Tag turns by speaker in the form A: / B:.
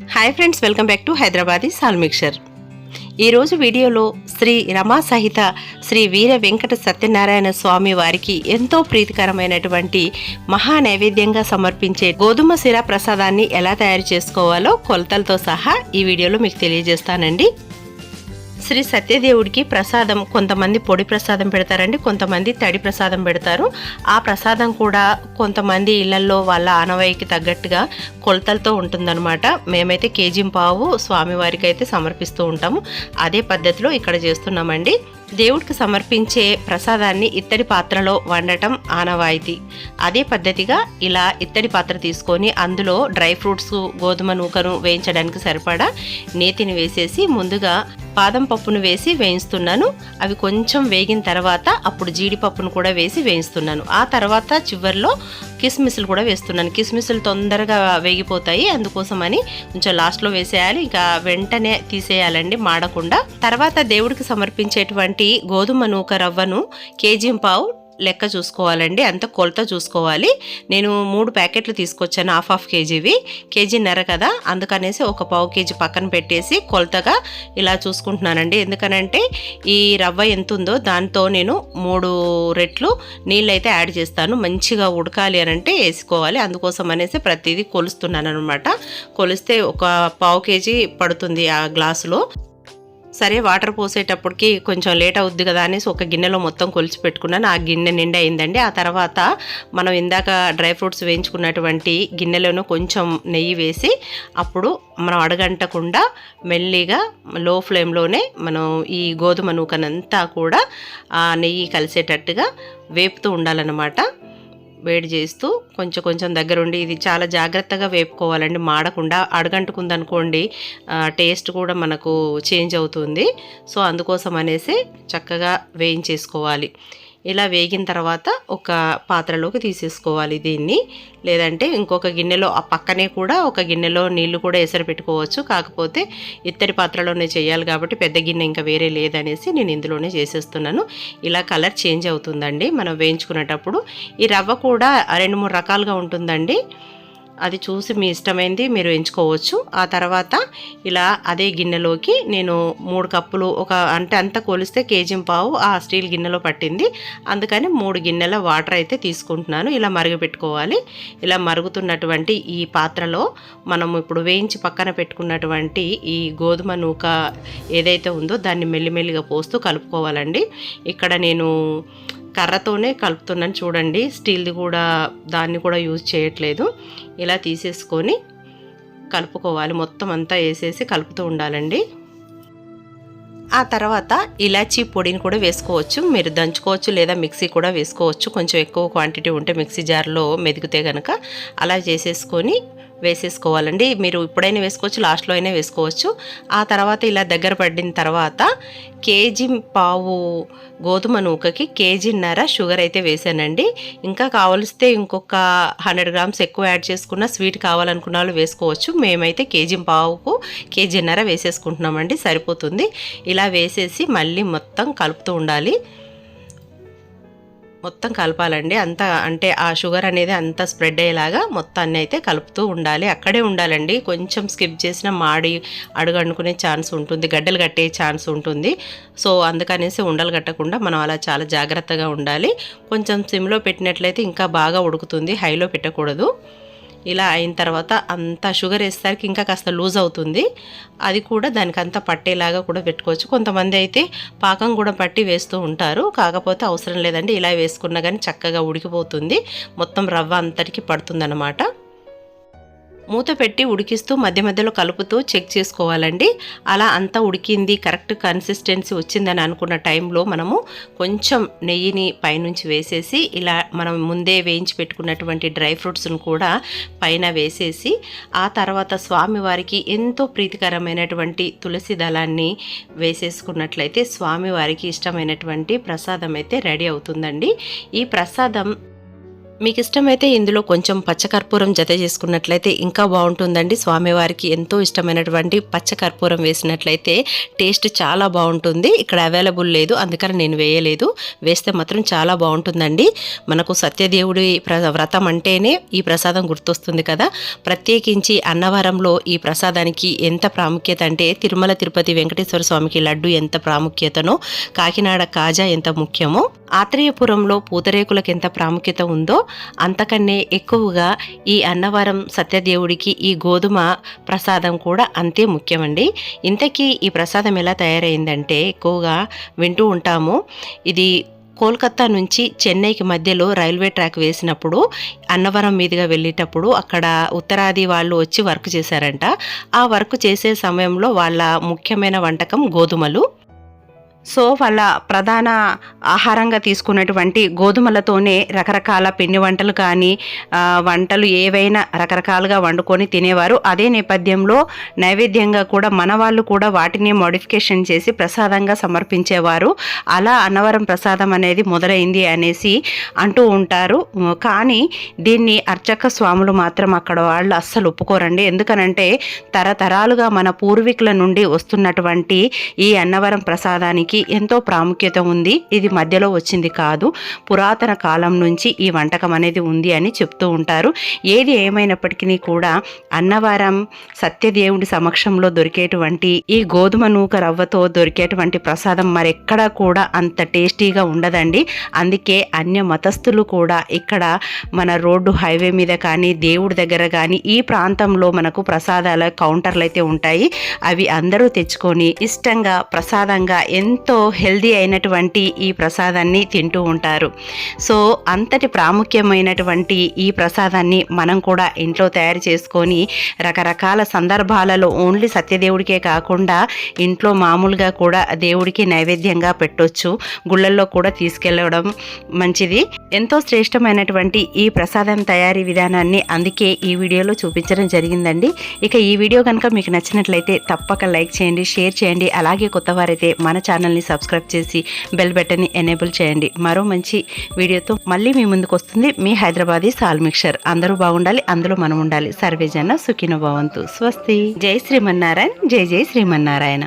A: Hi friends welcome back to Hyderabadi సాల్ mixture ఈరోజు వీడియోలో శ్రీ రమా సహిత శ్రీ వీర వెంకట సత్యనారాయణ స్వామి వారికి ఎంతో ప్రీతికరమైనటువంటి మహా నైవేద్యంగా సమర్పించే గోధుమ సిరా ప్రసాదాన్ని ఎలా తయారు చేసుకోవాలో కొలతలతో సహా ఈ వీడియోలో మీకు తెలియజేస్తానండి. శ్రీ సత్యదేవుడికి ప్రసాదం కొంతమంది పొడి ప్రసాదం పెడతారండి కొంతమంది తడి ప్రసాదం పెడతారు. ఆ ప్రసాదం కూడా కొంతమంది ఇళ్ళలో వాళ్ళ ఆనవాయికి తగ్గట్టుగా కొలతలతో ఉంటుందన్నమాట. మేమైతే కేజీ పావు స్వామివారికి అయితే సమర్పిస్తూ ఉంటాము. అదే పద్ధతిలో ఇక్కడ చేస్తున్నామండి. దేవుడికి సమర్పించే ప్రసాదాన్ని ఇత్తడి పాత్రలో వండటం ఆనవాయితీ. అదే పద్ధతిగా ఇలా ఇత్తడి పాత్ర తీసుకొని అందులో డ్రై ఫ్రూట్స్ గోధుమ నూకను వేయించడానికి సరిపడా నేతిని వేసేసి ముందుగా బాదం పప్పును వేసి వేయిస్తున్నాను. అవి కొంచెం వేగిన తర్వాత అప్పుడు జీడిపప్పును కూడా వేసి వేయిస్తున్నాను. ఆ తర్వాత చివరిలో కిస్మిస్లు కూడా వేస్తున్నాను. కిస్మిస్లు తొందరగా వేగిపోతాయి. అందుకోసమని కొంచెం లాస్ట్లో వేసేయాలి. ఇక వెంటనే తీసేయాలండి మాడకుండా. తర్వాత దేవుడికి సమర్పించేటువంటి గోధుమ నూక రవ్వను కేజీ పావు లెక్క చూసుకోవాలండి. అంత కొలత చూసుకోవాలి. నేను మూడు ప్యాకెట్లు తీసుకొచ్చాను హాఫ్ హాఫ్ కేజీవి. కేజీన్నర కదా? అందుకనేసి ఒక పావు కేజీ పక్కన పెట్టేసి కొలతగా ఇలా చూసుకుంటున్నానండి. ఎందుకనంటే ఈ రవ్వ ఎంత ఉందో దాంతో నేను మూడు రెట్లు నీళ్ళు అయితే యాడ్ చేస్తాను. మంచిగా ఉడకాలి అని అంటే వేసుకోవాలి. అందుకోసం అనేసి ప్రతిదీ కొలుస్తున్నాను అనమాట కొలిస్తే ఒక పావు కేజీ పడుతుంది ఆ గ్లాసులో. సరే వాటర్ పోసేటప్పటికి కొంచెం లేట్ అవుద్ది కదా అనేసి ఒక గిన్నెలో మొత్తం కొలిచి పెట్టుకున్నాను. ఆ గిన్నె నిండా అయిందండి. ఆ తర్వాత మనం ఇందాక డ్రై ఫ్రూట్స్ వేయించుకున్నటువంటి గిన్నెలోనూ కొంచెం నెయ్యి వేసి అప్పుడు మనం అడగంటకుండా మెల్లిగా లో ఫ్లేమ్లోనే మనం ఈ గోధుమ నూకనంతా కూడా ఆ నెయ్యి కలిసేటట్టుగా వేపుతూ ఉండాలన్నమాట. వేడి చేస్తూ కొంచెం కొంచెం దగ్గరుండి ఇది చాలా జాగ్రత్తగా వేపుకోవాలండి. మాడకుండా అడగంటుకుందనుకోండి టేస్ట్ కూడా మనకు చేంజ్ అవుతుంది. సో అందుకోసం అనేసి చక్కగా వేయించేసుకోవాలి. ఇలా వేగిన తర్వాత ఒక పాత్రలోకి తీసేసుకోవాలి దీన్ని. లేదంటే ఇంకొక గిన్నెలో ఆ పక్కనే కూడా ఒక గిన్నెలో నీళ్ళు కూడా ఎసరు పెట్టుకోవచ్చు. కాకపోతే ఇత్తడి పాత్రలోనే చేయాలి కాబట్టి పెద్ద గిన్నె ఇంకా వేరే లేదనేసి నేను ఇందులోనే చేసేస్తున్నాను. ఇలా కలర్ చేంజ్ అవుతుందండి. మనం వేయించుకునేటప్పుడు ఈ రవ్వ కూడా రెండు మూడు రకాలుగా ఉంటుందండి. అది చూసి మీ ఇష్టమైంది మీరు ఎంచుకోవచ్చు. ఆ తర్వాత ఇలా అదే గిన్నెలోకి నేను మూడు కప్పులు ఒక అంటే అంత కొలిస్తే కేజీ పావు ఆ స్టీల్ గిన్నెలో పట్టింది. అందుకని మూడు గిన్నెల వాటర్ అయితే తీసుకుంటున్నాను. ఇలా మరుగుపెట్టుకోవాలి. ఇలా మరుగుతున్నటువంటి ఈ పాత్రలో మనం ఇప్పుడు వేయించి పక్కన పెట్టుకున్నటువంటి ఈ గోధుమ నూక ఏదైతే ఉందో దాన్ని మెల్లిమెల్లిగా పోస్తూ కలుపుకోవాలండి. ఇక్కడ నేను కర్రతోనే కలుపుతున్నాను చూడండి. స్టీల్ది కూడా దాన్ని కూడా యూజ్ చేయట్లేదు. ఇలా తీసేసుకొని కలుపుకోవాలి. మొత్తం అంతా వేసేసి కలుపుతూ ఉండాలండి. ఆ తర్వాత ఇలాచీ పొడిని కూడా వేసుకోవచ్చు. మీరు దంచుకోవచ్చు లేదా మిక్సీ కూడా వేసుకోవచ్చు. కొంచెం ఎక్కువ క్వాంటిటీ ఉంటే మిక్సీ జార్లో మెదిగితే కనుక అలా చేసేసుకొని వేసేసుకోవాలండి. మీరు ఇప్పుడైనా వేసుకోవచ్చు లాస్ట్లో అయినా వేసుకోవచ్చు. ఆ తర్వాత ఇలా దగ్గర పడిన తర్వాత కేజీ పావు గోధుమ నూకకి కేజీన్నర షుగర్ అయితే వేసానండి. ఇంకా కావలిస్తే ఇంకొక హండ్రెడ్ గ్రామ్స్ ఎక్కువ యాడ్ చేసుకున్న స్వీట్ కావాలనుకున్న వాళ్ళు వేసుకోవచ్చు. మేమైతే కేజీ పావుకు కేజీన్నర వేసేసుకుంటున్నామండి. సరిపోతుంది. ఇలా వేసేసి మళ్ళీ మొత్తం కలుపుతూ ఉండాలి. మొత్తం కలపాలండి. అంత అంటే ఆ షుగర్ అనేది అంత స్ప్రెడ్ అయ్యేలాగా మొత్తాన్ని అయితే కలుపుతూ ఉండాలి. అక్కడే ఉండాలండి. కొంచెం స్కిప్ చేసిన మాడి అడుగండుకునే ఛాన్స్ ఉంటుంది. గడ్డలు కట్టే ఛాన్స్ ఉంటుంది. సో అందుకనేసి ఉండలు కట్టకుండా మనం అలా చాలా జాగ్రత్తగా ఉండాలి. కొంచెం సిమ్లో పెట్టినట్లయితే ఇంకా బాగా ఉడుకుతుంది. హైలో పెట్టకూడదు. ఇలా అయిన తర్వాత అంత షుగర్ వేసేసరికి ఇంకా కాస్త లూజ్ అవుతుంది. అది కూడా దానికి అంతా పట్టేలాగా కూడా పెట్టుకోవచ్చు. కొంతమంది అయితే పాకం కూడా పట్టి వేస్తూ ఉంటారు. కాకపోతే అవసరం లేదండి ఇలా వేసుకున్నా కానీ చక్కగా ఉడికిపోతుంది. మొత్తం రవ్వ అంతటికి పడుతుందన్నమాట. మూత పెట్టి ఉడికిస్తూ మధ్య మధ్యలో కలుపుతూ చెక్ చేసుకోవాలండి. అలా అంతా ఉడికింది కరెక్ట్ కన్సిస్టెన్సీ వచ్చిందని అనుకున్న టైంలో మనము కొంచెం నెయ్యిని పైనుంచి వేసేసి ఇలా మనం ముందే వేయించి పెట్టుకున్నటువంటి డ్రై ఫ్రూట్స్ను కూడా పైన వేసేసి ఆ తర్వాత స్వామివారికి ఎంతో ప్రీతికరమైనటువంటి తులసి దళాన్ని వేసేసుకున్నట్లయితే స్వామివారికి ఇష్టమైనటువంటి ప్రసాదం అయితే రెడీ అవుతుందండి. ఈ ప్రసాదం మీకు ఇష్టమైతే ఇందులో కొంచెం పచ్చకర్పూరం జత చేసుకున్నట్లయితే ఇంకా బాగుంటుందండి. స్వామివారికి ఎంతో ఇష్టమైనటువంటి పచ్చకర్పూరం వేసినట్లయితే టేస్ట్ చాలా బాగుంటుంది. ఇక్కడ అవైలబుల్ లేదు అందుకని నేను వేయలేదు. వేస్తే మాత్రం చాలా బాగుంటుందండి. మనకు సత్యదేవుడి వ్రతం అంటేనే ఈ ప్రసాదం గుర్తొస్తుంది కదా. ప్రత్యేకించి అన్నవరంలో ఈ ప్రసాదానికి ఎంత ప్రాముఖ్యత అంటే తిరుమల తిరుపతి వెంకటేశ్వర స్వామికి లడ్డు ఎంత ప్రాముఖ్యతనో కాకినాడ కాజా ఎంత ముఖ్యమో ఆత్రేయపురంలో పూతరేకులకు ఎంత ప్రాముఖ్యత ఉందో అంతకన్నే ఎక్కువగా ఈ అన్నవరం సత్యదేవుడికి ఈ గోధుమ ప్రసాదం కూడా అంతే ముఖ్యమండి. ఇంతకీ ఈ ప్రసాదం ఎలా తయారైందంటే ఎక్కువగా వింటూ ఉంటాము. ఇది కోల్కత్తా నుంచి చెన్నైకి మధ్యలో రైల్వే ట్రాక్ వేసినప్పుడు అన్నవరం మీదుగా వెళ్ళేటప్పుడు అక్కడ ఉత్తరాది వాళ్ళు వచ్చి వర్క్ చేశారంట. ఆ వర్క్ చేసే సమయంలో వాళ్ళ ముఖ్యమైన వంటకం గోధుమలు. సో వాళ్ళ ప్రధాన ఆహారంగా తీసుకున్నటువంటి గోధుమలతోనే రకరకాల పిండి వంటలు కానీ వంటలు ఏవైనా రకరకాలుగా వండుకొని తినేవారు. అదే నేపథ్యంలో నైవేద్యంగా కూడా మన వాళ్ళు కూడా వాటిని మోడిఫికేషన్ చేసి ప్రసాదంగా సమర్పించేవారు. అలా అన్నవరం ప్రసాదం అనేది మొదలైంది అనేసి అంటూ ఉంటారు. కానీ దీన్ని అర్చక స్వాములు మాత్రం అక్కడ వాళ్ళు అస్సలు ఒప్పుకోరండి. ఎందుకనంటే తరతరాలుగా మన పూర్వీకుల నుండి వస్తున్నటువంటి ఈ అన్నవరం ప్రసాదానికి ఎంతో ప్రాముఖ్యత ఉంది. ఇది మధ్యలో వచ్చింది కాదు. పురాతన కాలం నుంచి ఈ వంటకం అనేది ఉంది అని చెప్తూ ఉంటారు. ఏది ఏమైనప్పటికీ కూడా అన్నవరం సత్యదేవుడి సమక్షంలో దొరికేటువంటి ఈ గోధుమ నూక రవ్వతో దొరికేటువంటి ప్రసాదం మరెక్కడా కూడా అంత టేస్టీగా ఉండదండి. అందుకే అన్య మతస్థులు కూడా ఇక్కడ మన రోడ్డు హైవే మీద కానీ దేవుడి దగ్గర కానీ ఈ ప్రాంతంలో మనకు ప్రసాదాల కౌంటర్లు అయితే ఉంటాయి. అవి అందరూ తెచ్చుకొని ఇష్టంగా ప్రసాదంగా ఎంత ఎంతో హెల్దీ అయినటువంటి ఈ ప్రసాదాన్ని తింటూ ఉంటారు. సో అంతటి ప్రాముఖ్యమైనటువంటి ఈ ప్రసాదాన్ని మనం కూడా ఇంట్లో తయారు చేసుకొని రకరకాల సందర్భాలలో ఓన్లీ సత్యదేవుడికే కాకుండా ఇంట్లో మామూలుగా కూడా దేవుడికి నైవేద్యంగా పెట్టొచ్చు. గుళ్ళల్లో కూడా తీసుకెళ్ళడం మంచిది. ఎంతో శ్రేష్టమైనటువంటి ఈ ప్రసాదం తయారీ విధానాన్ని అందుకే ఈ వీడియోలో చూపించడం జరిగిందండి. ఇక ఈ వీడియో కనుక మీకు నచ్చినట్లయితే తప్పక లైక్ చేయండి షేర్ చేయండి. అలాగే కొత్త వారైతే మన ఛానల్ని సబ్స్క్రైబ్ చేసి బెల్ బటన్ని ఎనేబుల్ చేయండి. మరో మంచి వీడియోతో మళ్ళీ మీ ముందుకు వస్తుంది మీ హైదరాబాదీ సాల్ మిక్చర్. అందరూ బాగుండాలి అందులో మనం ఉండాలి. సర్వేజన సుఖినో భవంతు. స్వస్తి. జై శ్రీమన్నారాయణ జై జై శ్రీమన్నారాయణ.